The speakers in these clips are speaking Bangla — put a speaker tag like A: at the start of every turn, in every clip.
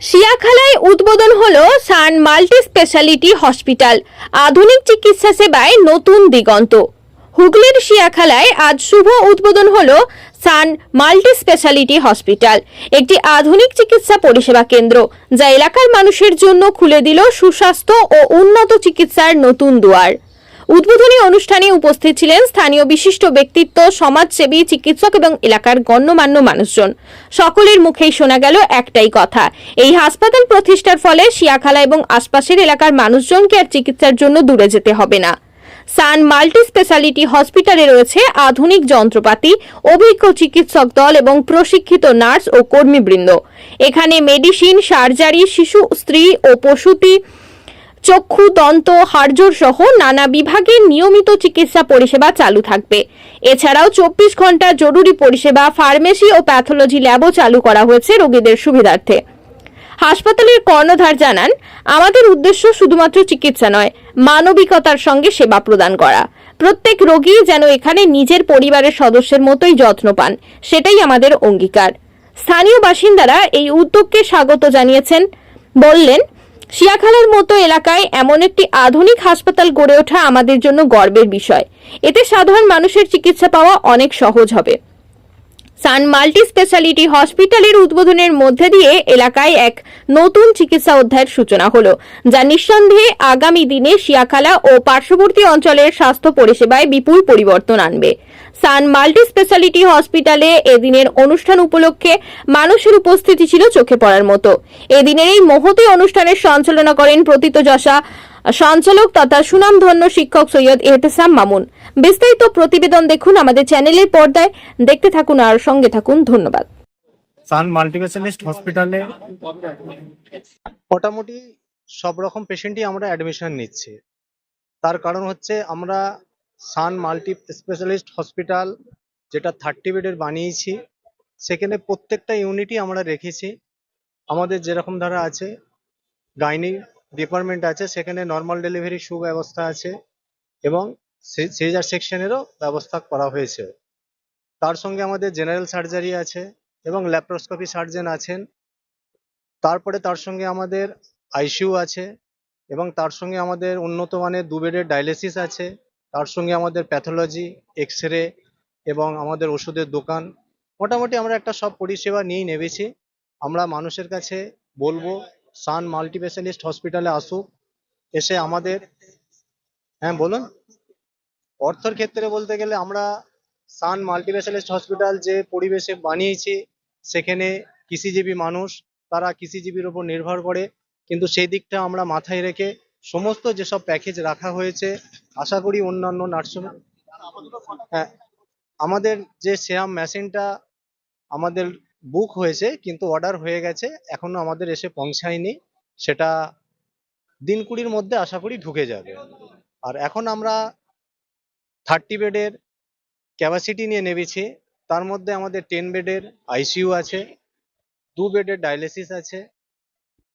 A: শিয়াখালায় উদ্বোধন হল সান মাল্টি স্পেশালিটি হসপিটাল, আধুনিক চিকিৎসা সেবায় নতুন দিগন্ত। হুগলির শিয়াখালায় আজ শুভ উদ্বোধন হল সান মাল্টি স্পেশালিটি হসপিটাল, একটি আধুনিক চিকিৎসা পরিষেবা কেন্দ্র, যা এলাকার মানুষের জন্য খুলে দিল সুস্বাস্থ্য ও উন্নত চিকিৎসার নতুন দুয়ার। উদ্বোধনী অনুষ্ঠানে উপস্থিত ছিলেন স্থানীয় বিশিষ্ট ব্যক্তিত্ব, সমাজসেবী, চিকিৎসক এবং এলাকার গণ্যমান্য মানুষজন। সকলের মুখেই শোনা গেল একটাই কথা, এই হাসপাতাল প্রতিষ্ঠার ফলে শিয়াখালা এবং আশপাশের এলাকার মানুষজনকে আর চিকিৎসার জন্য দূরে যেতে হবে না। সান মাল্টি স্পেশালিটি হসপিটালে রয়েছে আধুনিক যন্ত্রপাতি, অভিজ্ঞ চিকিৎসক দল এবং প্রশিক্ষিত নার্স ও কর্মীবৃন্দ। এখানে মেডিসিন, সার্জারি, শিশু, স্ত্রী ও প্রসূতি চক্ষু, দন্ত, হাড়জোড় সহ নানা বিভাগে নিয়মিত চিকিৎসা পরিষেবা চালু থাকবে। এছাড়াও চব্বিশ ঘণ্টা জরুরি পরিষেবা, ফার্মেসি ও প্যাথোলজি ল্যাবও চালু করা হয়েছে রোগীদের সুবিধার্থে। হাসপাতালের কর্ণধার জানান, আমাদের উদ্দেশ্য শুধুমাত্র চিকিৎসা নয়, মানবিকতার সঙ্গে সেবা প্রদান করা। প্রত্যেক রোগী যেন এখানে নিজের পরিবারের সদস্যের মতোই যত্ন পান, সেটাই আমাদের অঙ্গীকার। স্থানীয় বাসিন্দারা এই উদ্যোগকে স্বাগত জানিয়েছেন, বললেন শিয়াখালার মতো এলাকায় এমন একটি আধুনিক হাসপাতাল গড়ে ওঠা আমাদের জন্য গর্বের বিষয়। এতে সাধারণ মানুষের চিকিৎসা পাওয়া অনেক সহজ হবে। সান মাল্টি স্পেশালিটি হসপিটালের উদ্বোধনের মধ্যে দিয়ে এলাকায় এক নতুন চিকিৎসা অধ্যায়ের সূচনা হলো, যা নিঃসন্দেহে আগামী দিনে শিয়াখালা ও পার্শ্ববর্তী অঞ্চলের স্বাস্থ্য পরিষেবায় বিপুল পরিবর্তন আনবে। সান মাল্টি স্পেশালিটি হসপিটালে এদিনের অনুষ্ঠান উপলক্ষে মানুষের উপস্থিতি ছিল চোখে পড়ার মতো। এদিনের এই মহতি অনুষ্ঠানের সঞ্চালনা করেন প্রতীতযশা সঞ্চালক তথা সুনামধন্য শিক্ষক সৈয়দ এহতেসাম মামুন। বিস্তারিত প্রতিবেদন দেখুন আমাদের চ্যানেলের পর্দায়। দেখতে থাকুন আর সঙ্গে থাকুন। ধন্যবাদ।
B: সান মাল্টিস্পেশালিস্ট হসপিটালে মোটামুটি সব রকম পেশেন্টই আমরা অ্যাডমিশন নিচ্ছি। তার কারণ হচ্ছে আমরা সান মাল্টি স্পেশালিস্ট হসপিটাল যেটা থার্টি বেডের বানিয়েছি সেখানে প্রত্যেকটা ইউনিটই আমরা রেখেছি। আমাদের যেরকম ধারা আছে গাইনি ডিপার্টমেন্ট আছে, সেখানে নর্মাল ডেলিভারি সুব্যবস্থা আছে এবং সিজার সেকশনেরও ব্যবস্থা করা হয়েছে। তার সঙ্গে আমাদের জেনারেল সার্জারি আছে এবং ল্যাপ্রোস্কোপি সার্জেন আছেন। তারপরে তার সঙ্গে আমাদের আইসিইউ আছে এবং তার সঙ্গে আমাদের উন্নত মানের দু বেডের ডায়ালিসিস আছে। তার সঙ্গে আমাদের প্যাথোলজি এক্স রে এবং আমাদের ওষুধের দোকান। মোটামুটি আমরা একটা সব পরিষেবা নিয়েই নেমেছি। আমরা মানুষের কাছে বলব সান মাল্টিস্পেশালিস্ট হসপিটালে আসুক, এসে আমাদের হ্যাঁ বলুন। অর্থর ক্ষেত্রে বলতে গেলে আমরা সান মাল্টিস্পেশালিস্ট হসপিটাল যে পরিবেশে বানিয়েছি, সেখানে কৃষিজীবী মানুষ, তারা কৃষিজীবীর উপর নির্ভর করে। কিন্তু সেই দিকটা আমরা মাথায় রেখে সমস্ত যেসব প্যাকেজ রাখা হয়েছে, আশা করি অন্যান্য নার্সিং হ্যাঁ আমাদের যে সেরাম মেশিনটা, আমাদের বুক হয়েছে, কিন্তু অর্ডার হয়ে গেছে, এখনও আমাদের এসে পৌঁছায়নি, সেটা দিন কুড়ির মধ্যে আশা করি ঢুকে যাবে। আর এখন আমরা থার্টি বেডের ক্যাপাসিটি নিয়ে নেমেছি, তার মধ্যে আমাদের টেন বেডের আইসিইউ আছে, দু বেডের ডায়ালিসিস আছে,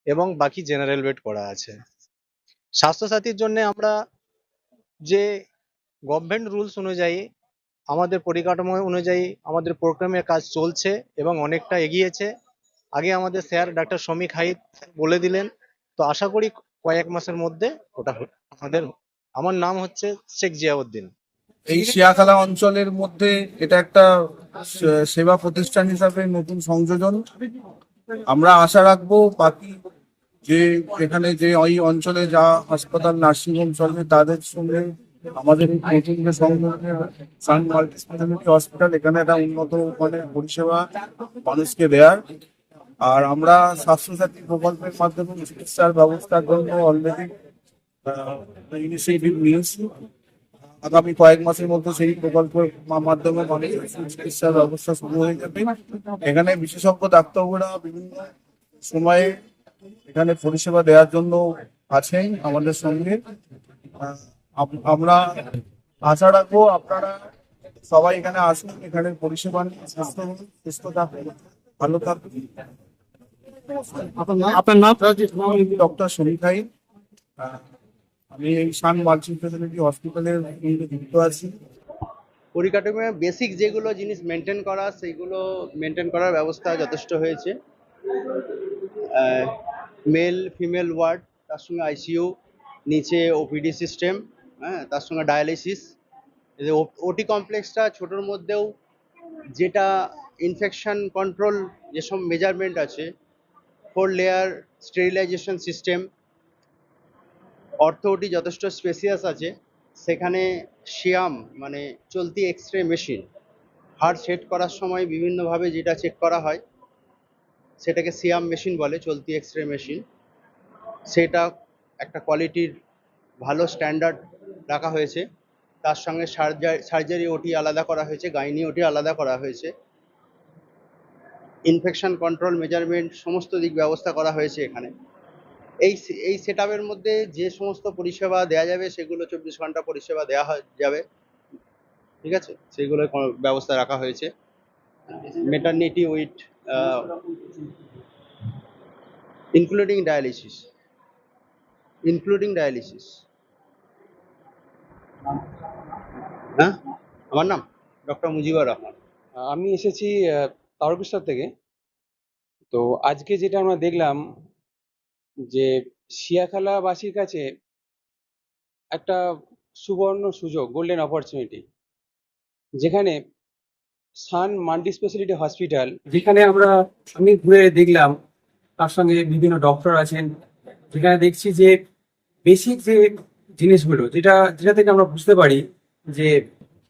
B: এবং বাকি জেনারেল বেড করা আছে। স্বাস্থ্যসাথীর জন্য আমরা যে গভর্নমেন্ট রুলস অনুযায়ী আমাদের পরিকাঠামো অনুযায়ী আমাদের প্রোগ্রামের কাজ চলছে এবং অনেকটা এগিয়েছে। আগে আমাদের স্যার ডাক্তার শ্রমিক হাইত বলে দিলেন, তো আশা করি কয়েক মাসের মধ্যে ওটা আমাদের আমার নাম হচ্ছে শেখ জিয়াউদ্দিন।
C: এই শিয়াখালা অঞ্চলের মধ্যে এটা একটা সেবা প্রতিষ্ঠান হিসাবে নতুন সংযোজন। আমরা আশা রাখব বাকি যে এখানে যে ওই অঞ্চলে যা হাসপাতাল, নার্সিংহোম চলবে তাদের সঙ্গে আমাদের সান মাল্টি হসপিটাল, এখানে একটা উন্নত মানের পরিষেবা মানুষকে দেয়ার। আর আমরা স্বাস্থ্যসাথী প্রকল্পের মাধ্যমে চিকিৎসার ব্যবস্থার জন্য অলরেডি ইনিশিয়েটিভ নিয়েছি। আগামী কয়েক মাসের মধ্যে সেই প্রকল্পের মাধ্যমে চিকিৎসার ব্যবস্থা শুরু হয়ে যাবে। এখানে বিশেষজ্ঞ, ডাক্তারবাবুরা বিভিন্ন সময়ে এখানে পরিষেবা দেওয়ার জন্য আছেন আমাদের সঙ্গে। আমরা আশা রাখব আপনারা সবাই এখানে আসুন এখানে পরিষেবা সুস্থ হন, সুস্থ থাকুন ভালো থাকুন।
B: আপনার নাম?
C: ডক্টর শরীফাই আমি এই সান মাল্টি স্পেশালিটি হসপিটালের যুক্ত আছি।
D: পরিকাঠামো বেসিক যেগুলো জিনিস মেনটেন করা সেইগুলো মেনটেন করার ব্যবস্থা যথেষ্ট হয়েছে। মেল ফিমেল ওয়ার্ড তার সঙ্গে আইসিইউ নিচে ওপিডি সিস্টেম হ্যাঁ তার সঙ্গে ডায়ালিসিস ওটি কমপ্লেক্সটা ছোটোর মধ্যেও যেটা ইনফেকশন কন্ট্রোল যেসব মেজারমেন্ট আছে ফোর লেয়ার স্টেরিলাইজেশন সিস্টেম অর্থোটি যথেষ্ট স্পেসিয়াস আছে। সেখানে শিয়াম মানে চলতি X ray machine heart set করার সময় বিভিন্নভাবে যেটা চেক করা হয়, সেটাকে সিয়াম মেশিন বলে, চলতি এক্স রে মেশিন সেটা একটা কোয়ালিটির ভালো স্ট্যান্ডার্ড রাখা হয়েছে। তার সঙ্গে সার্জারি ওটি আলাদা করা হয়েছে, গাইনি ওটি আলাদা করা হয়েছে। ইনফেকশন কন্ট্রোল মেজারমেন্ট সমস্ত দিক ব্যবস্থা করা হয়েছে এখানে। এই এই সেট মধ্যে যে সমস্ত পরিষেবা দেওয়া যাবে, সেগুলো চব্বিশ ঘণ্টা পরিষেবা দেওয়া যাবে। ঠিক আছে? সেগুলোর ব্যবস্থা রাখা হয়েছে। Maternity with including dialysis including dialysis হ্যাঁ? আমার নাম ডক্টর মুজিবুর রহমান।
E: আমি এসেছি তারকেশ্বর থেকে। তো আজকে যেটা আমরা দেখলাম যে শিয়াখালাবাসীর কাছে একটা সুবর্ণ সুযোগ গোল্ডেন অপরচুনিটি যেখানে সান মাল্টি স্পেশালিটি হসপিটাল যেখানে আমরা আমি ঘুরে দেখলাম, তার সঙ্গে বিভিন্ন ডক্টর আছেন। যেখানে দেখছি যে বেসিক যে জিনিসগুলো, যেটা যেটা থেকে আমরা বুঝতে পারি যে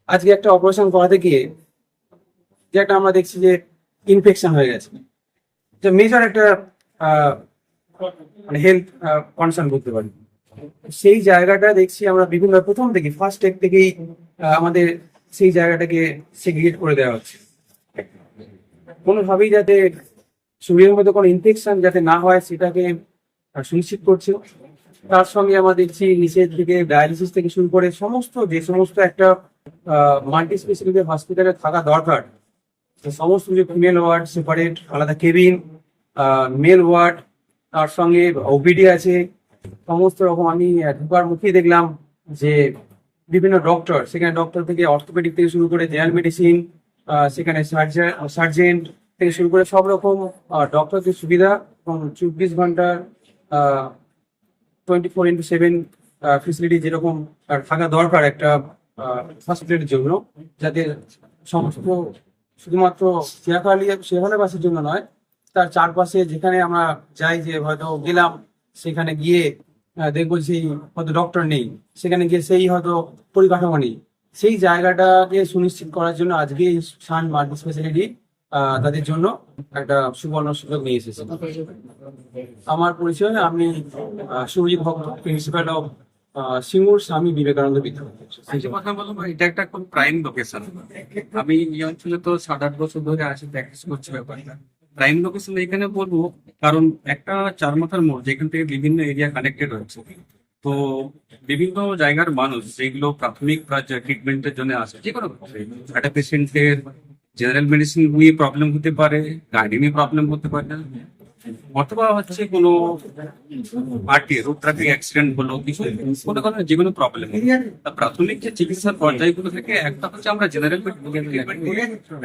E: আজকে একটা অপারেশন করাতে গিয়ে যে একটা আমরা দেখছি যে ইনফেকশন হয়ে গেছে। যে মেজর একটা মানে হেলথ কনসার্ন বলতে পারি। সেই জায়গাটা দেখছি আমরা বিভিন্ন, প্রথম থেকে ফার্স্ট টেক থেকেই আমাদের সেই জায়গাটাকে সেগ্রিগেট করে দেওয়া হচ্ছে। কোনোভাবেই যাতে শরীরের মধ্যে কোনো ইনফেকশন যাতে না হয়, সেটাকে সুনিশ্চিত করছে। তার সঙ্গে আমরা দেখছি নিচের থেকে ডায়ালিসিস থেকে শুরু করে সমস্ত, যে সমস্ত একটা মাল্টি স্পেশালিটি হসপিটালে থাকা দরকার সমস্ত যে ফিমেল ওয়ার্ড সেপারেট আলাদা কেবিন মেল ওয়ার্ড তার সঙ্গে ওপিডি আছে, সমস্ত রকম আমি ঢোকার মুখেই দেখলাম যে বিভিন্ন ডক্টর সেখানে ডক্টর থেকে অর্থোপেডিক থেকে শুরু করে জেনারেল মেডিসিন সেখানে সার্জেন্ট থেকে শুরু করে সব রকম ডক্টরদের সুবিধা, এবং চব্বিশ ঘণ্টার twenty four into seven facility যেরকম থাকা দরকার একটা হসপিটালের জন্য, যাতে সমস্ত শুধুমাত্র শেয়াখালি শেয়াখালাবাসীর জন্য নয়, তার চারপাশে যেখানে আমরা যাই যে হয়তো গেলাম, সেখানে গিয়ে দেখব সেই হয়তো ডক্টর নেই, সেখানে গিয়ে সেই হয়তো পরিকাঠামো নেই। সেই জায়গাটাকে সুনিশ্চিত করার জন্য আজকে সান মাল্টি স্পেশালিটি তাদের জন্য একটা সুবর্ণ সুযোগ নিয়ে এসেছে। আমার পরিচয় আমি শুভজিৎ ভক্ত প্রিন্সিপাল অফ সিঙ্গুর স্বামী বিবেকানন্দ বিদ্যালয়
F: কথা বলব এটা একটা খুব প্রাইম লোকেশন আমি এই অঞ্চলে তো সাত আট বছর ধরে আছি প্র্যাকটিস করছি ব্যাপারটা। প্রাইম লোকেশন এখানে বলব, কারণ একটা চার মাথার মোড় যেখান থেকে বিভিন্ন এরিয়া কানেক্টেড হচ্ছে তো বিভিন্ন জায়গার মানুষ, যেগুলো প্রাথমিক ট্রিটমেন্টের জন্য আসে যে কোনো একটা পেশেন্টের জেনারেল মেডিসিন নিয়ে প্রবলেম হতে পারে গাইনি নিয়ে প্রবলেম হতে পারে। অথবা হচ্ছে কোনো পার্টি রোড ট্রাফিক অ্যাক্সিডেন্ট হলো, কিছু কোনো কোনো যে কোনো প্রবলেম প্রাথমিক যে চিকিৎসার পর্যায়গুলো থেকে একটা হচ্ছে আমরা জেনারেল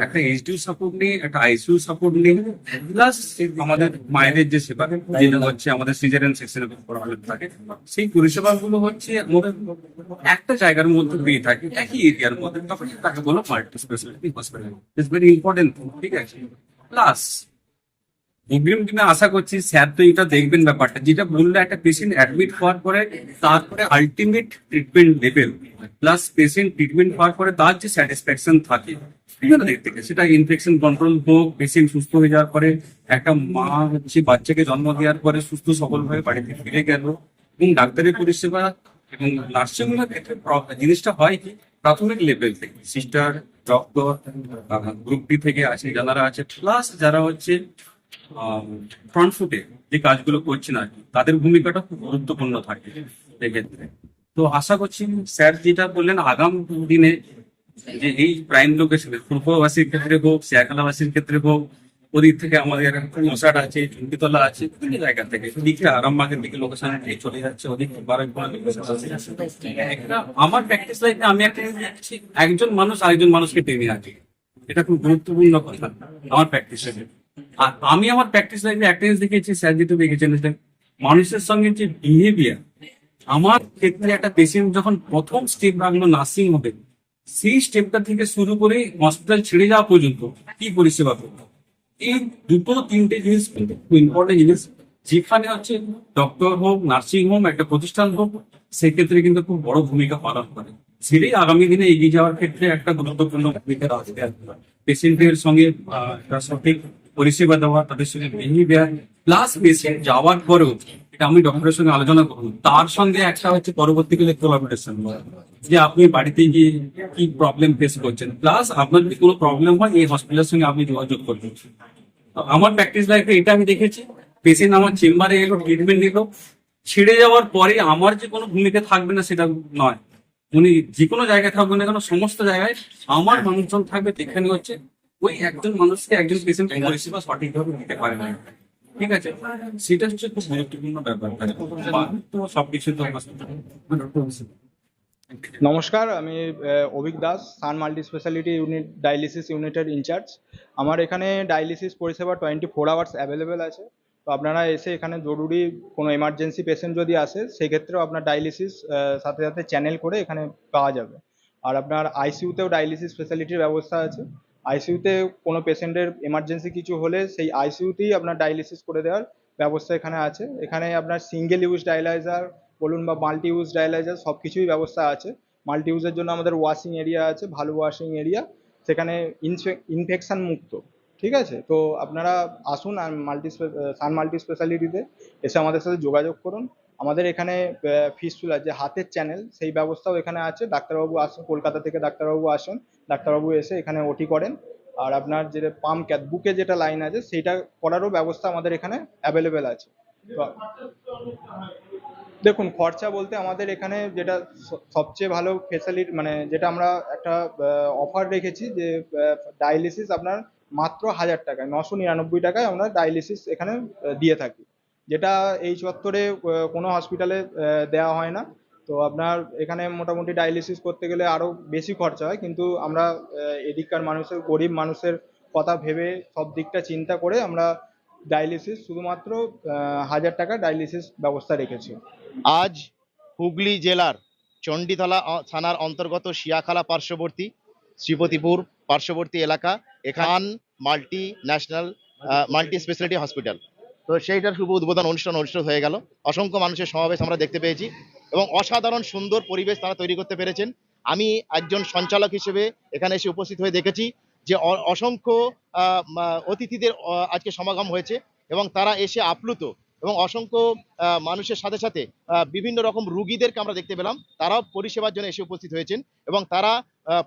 F: একটা এইচডিউ সাপোর্ট নিই একটা আইসিইউ সাপোর্ট নিই প্লাস আমাদের মায়েদের যে সেবা, যেটা হচ্ছে আমাদের সিজারেন সেকশনে প্রবলেম থাকে, সেই পরিষেবাগুলো হচ্ছে একটা জায়গার মধ্যে পেয়ে থাকে, একই এরিয়ার মধ্যে, তখন তাকে বলো multi speciality hospital it's very important ঠিক আছে? প্লাস অগ্রিম আশা করছি স্যার তো এটা দেখবেন ব্যাপারটা। যেটা বললে, একটা পেশেন্ট অ্যাডমিট হওয়ার পরে তারপরে ultimate treatment level plus patient treatment হওয়ার পরে তার যে স্যাটিসফ্যাকশন থাকে বিভিন্ন দিক সেটা ইনফেকশন কন্ট্রোল হোক পেশেন্ট সুস্থ হয়ে যাওয়ার পরে একটা মা হচ্ছে বাচ্চাকে জন্ম দেওয়ার পরে সুস্থ সবল হয়ে বাড়িতে ফিরে গেল এবং ডাক্তারের পরিষেবা এবং নার্সিং হোমের ক্ষেত্রে জিনিসটা হয় কি, প্রাথমিক লেভেল থেকে সিস্টার ডক্টর গ্রুপ ডি থেকে আছে যারা আছে প্লাস যারা হচ্ছে ফ্রন্ট ফুটে যে কাজগুলো করছেন আর তাদের ভূমিকাটা খুব গুরুত্বপূর্ণ থাকে এক্ষেত্রে। তো আশা করছি স্যার যেটা বললেন, আগাম দিনে যে এই প্রাইম লোকেশনে পূর্ববাসীর ক্ষেত্রে হোক শেয়াখালাবাসীর ক্ষেত্রে হোক, ওদিক থেকে আমাদের মশাট আছে চুন্ডিতলা আছে, বিভিন্ন জায়গা থেকে দিকটা আরামবাগের দিকে লোকেশন চলে যাচ্ছে, ওদিক আমার প্র্যাকটিস লাইফে আমি একটা একজন মানুষ আরেকজন মানুষকে টেনে আছে এটা খুব গুরুত্বপূর্ণ কথা, আমার প্র্যাকটিসে আর আমি আমার প্র্যাকটিস লাইফে একটা জিনিস দেখেছি স্যার যেটা দেখেছেন মানুষের সঙ্গে যে বিহেভিয়ার আমার ক্ষেত্রে একটা পেশেন্ট যখন প্রথম স্টেপ রাখল নার্সিং হবে, সেই স্টেপটা থেকে শুরু করে হসপিটাল ছেড়ে যাওয়া পর্যন্ত কি পরিষেবা করব? এই দুটো তিনটে জিনিস ইম্পর্টেন্ট জিনিস। যেখানে হচ্ছে ডক্টর হোক নার্সিং হোম একটা প্রতিষ্ঠান হোক, সেক্ষেত্রে কিন্তু খুব বড় ভূমিকা পালন করে। সেটাই আগামী দিনে এগিয়ে যাওয়ার ক্ষেত্রে একটা গুরুত্বপূর্ণ ভূমিকা রাখবে পেশেন্টের সঙ্গে সঠিক পরিষেবা দেওয়া, তাদের সঙ্গে বিহেভিয়ার প্লাস পেশেন্ট যাওয়ার পরেও এটা আমি ডক্টরের সঙ্গে আলোচনা করব। তার সঙ্গে একটা হচ্ছে পরবর্তীকালে কোলাবোরেশন যে আপনি বাড়িতে গিয়ে কি প্রবলেম ফেস করছেন প্লাস আপনার যদি কোনো প্রবলেম হয়, এই হসপিটালের সঙ্গে আপনি যোগাযোগ করবেন। আমার প্র্যাকটিস লাইফে এটা আমি দেখেছি পেশেন্ট আমার চেম্বারে এলো ট্রিটমেন্ট নিল। ছেড়ে যাওয়ার পরে আমার যে কোনো ভূমিকা থাকবে না, সেটা নয়। উনি যে কোনো জায়গায় থাকবেন না কেন, সমস্ত জায়গায় আমার মানুষজন থাকবে, যেখানে হচ্ছে ওই একজন মানুষকে একজন পেশেন্ট পরিষেবা সঠিকভাবে দিতে পারে না। ঠিক আছে? সেটা হচ্ছে খুব গুরুত্বপূর্ণ ব্যাপার। তো সবকিছু তো
G: নমস্কার, আমি Avik Das, Sun multi speciality unit, dialysis ইউনিটের ইনচার্জ। আমার এখানে ডায়ালিসিস পরিষেবা টোয়েন্টি ফোর আওয়ার্স অ্যাভেলেবেল আছে। তো আপনারা এসে এখানে জরুরি কোনো এমার্জেন্সি পেশেন্ট যদি আসে, সেক্ষেত্রেও আপনার ডায়ালিসিস সাথে সাথে চ্যানেল করে এখানে পাওয়া যাবে। আর আপনার আইসিইউতেও ডায়ালিসিস ফেসিলিটির ব্যবস্থা আছে। আইসিইউতে কোনো পেশেন্টের এমার্জেন্সি কিছু হলে সেই আইসিইউতেই আপনার ডায়ালিসিস করে দেওয়ার ব্যবস্থা এখানে আছে। এখানে আপনার সিঙ্গেল ইউজ ডায়ালাইজার বলুন বা মাল্টি ইউজ ডায়ালাইজার সব কিছুই ব্যবস্থা আছে। মাল্টি ইউজের জন্য আমাদের ওয়াশিং এরিয়া আছে, ভালো ওয়াশিং এরিয়া সেখানে ইনফেকশন মুক্ত, ঠিক আছে? তো আপনারা আসুন আর মাল্টি সান মাল্টি স্পেশালিটিতে এসে আমাদের সাথে যোগাযোগ করুন। আমাদের এখানে ফিস্টুলা যে হাতের চ্যানেল সেই ব্যবস্থাও এখানে আছে। ডাক্তারবাবু আসেন, কলকাতা থেকে ডাক্তারবাবু আসেন, ডাক্তারবাবু এসে এখানে ওটি করেন। আর আপনার যে পাম্প ক্যাথ বুকে যেটা লাইন আছে, সেইটা করারও ব্যবস্থা আমাদের এখানে অ্যাভেলেবেল আছে। দেখুন, খরচা বলতে আমাদের এখানে যেটা সবচেয়ে ভালো ফেসিলিটি মানে যেটা আমরা একটা অফার রেখেছি যে ডায়ালিসিস আপনার মাত্র হাজার টাকায়, নশো নিরানব্বই টাকায় আমরা ডায়ালিসিস এখানে দিয়ে থাকি। যেটা এই চত্বরে কোনো হসপিটালে দেওয়া হয় না। তো আপনার এখানে মোটামুটি ডায়ালিসিস করতে গেলে আরও বেশি খরচা হয়। কিন্তু আমরা এদিককার মানুষের, গরিব মানুষের কথা ভেবে সব দিকটা চিন্তা করে আমরা ডায়ালিসিস শুধুমাত্র হাজার টাকা ডায়ালিসিস ব্যবস্থা রেখেছি।
H: আজ হুগলি জেলার চণ্ডীতলা থানার অন্তর্গত শিয়াখালা পার্শ্ববর্তী, শ্রীপতিপুর পার্শ্ববর্তী এলাকা, এখান multi national multi speciality hospital তো সেইটার শুভ উদ্বোধন অনুষ্ঠান অনুষ্ঠিত হয়ে গেল। অসংখ্য মানুষের সমাবেশ আমরা দেখতে পেয়েছি এবং অসাধারণ সুন্দর পরিবেশ তারা তৈরি করতে পেরেছেন। আমি একজন সঞ্চালক হিসেবে এখানে এসে উপস্থিত হয়ে দেখেছি যে অসংখ্য অতিথিদের আজকে সমাগম হয়েছে এবং তারা এসে আপ্লুত এবং অসংখ্য মানুষের সাথে সাথে বিভিন্ন রকম রুগীদেরকে আমরা দেখতে পেলাম। তারাও পরিষেবার জন্য এসে উপস্থিত হয়েছেন এবং তারা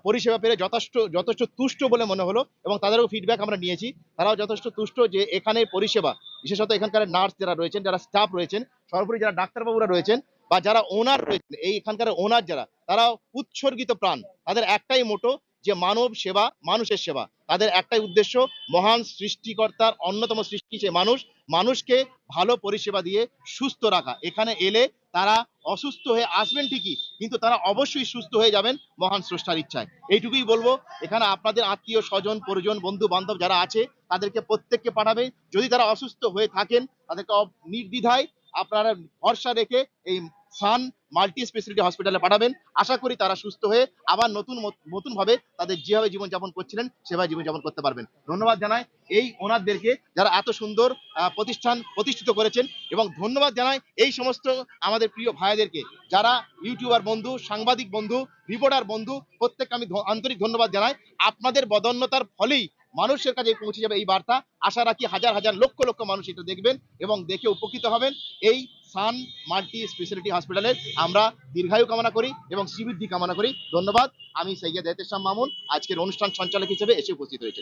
H: পরিষেবা পেয়ে যথেষ্ট যথেষ্ট তুষ্ট বলে মনে হলো এবং তাদেরও ফিডব্যাক আমরা নিয়েছি। তারাও যথেষ্ট তুষ্ট যে এখানে পরিষেবা, বিশেষত এখানকার নার্স যারা রয়েছেন, যারা স্টাফ রয়েছেন, সর্বোপরি যারা ডাক্তারবাবুরা রয়েছেন বা যারা ওনার রয়েছেন, এই এখানকার ওনার যারা তারা উৎসর্গিত প্রাণ। তাদের একটাই মোটো যে মানব সেবা মানুষের সেবা। তাদের একটাই উদ্দেশ্য মহান সৃষ্টিকর্তার অন্যতম সৃষ্টি সে মানুষ। মানুষকে ভালো পরিষেবা দিয়ে সুস্থ রাখা। এখানে এলে তারা অসুস্থ হয়ে আসবেন ঠিকই, কিন্তু তারা অবশ্যই সুস্থ হয়ে যাবেন মহান স্রষ্টার ইচ্ছায়। এইটুকুই বলব, এখানে আপনাদের আত্মীয়, স্বজন, পরিজন বন্ধু বান্ধব যারা আছে, তাদেরকে প্রত্যেককে পাঠাবে যদি তারা অসুস্থ হয়ে থাকেন, তাদেরকে নির্দ্বিধায় আপনারা ভরসা রেখে এই সান মাল্টি স্পেশালিটি হসপিটালে পাঠাবেন। আশা করি তারা সুস্থ হয়ে আবার নতুন নতুন ভাবে তাদের যেভাবে জীবনযাপন করছিলেন, সেভাবে জীবনযাপন করতে পারবেন। ধন্যবাদ জানাই এই ওনারদেরকে যারা এত সুন্দর প্রতিষ্ঠান প্রতিষ্ঠিত করেছেন এবং ধন্যবাদ জানাই এই সমস্ত আমাদের প্রিয় ভাইদেরকে। যারা ইউটিউবার বন্ধু, সাংবাদিক বন্ধু, রিপোর্টার বন্ধু প্রত্যেককে আমি আন্তরিক ধন্যবাদ জানাই। আপনাদের বদন্যতার ফলেই মানুষের কাছে পৌঁছে যাবে এই বার্তা। আশা রাখি হাজার হাজার লক্ষ লক্ষ মানুষ এটা দেখবেন এবং দেখে উপকৃত হবেন। এই সান মাল্টি স্পেশালিটি হসপিটালে আমরা দীর্ঘায়ু কামনা করি এবং শ্রীবৃদ্ধি কামনা করি। ধন্যবাদ। আমি সৈয়দ এহতেশাম মামুন। আজকের অনুষ্ঠান সঞ্চালক হিসেবে এসে উপস্থিত হয়েছি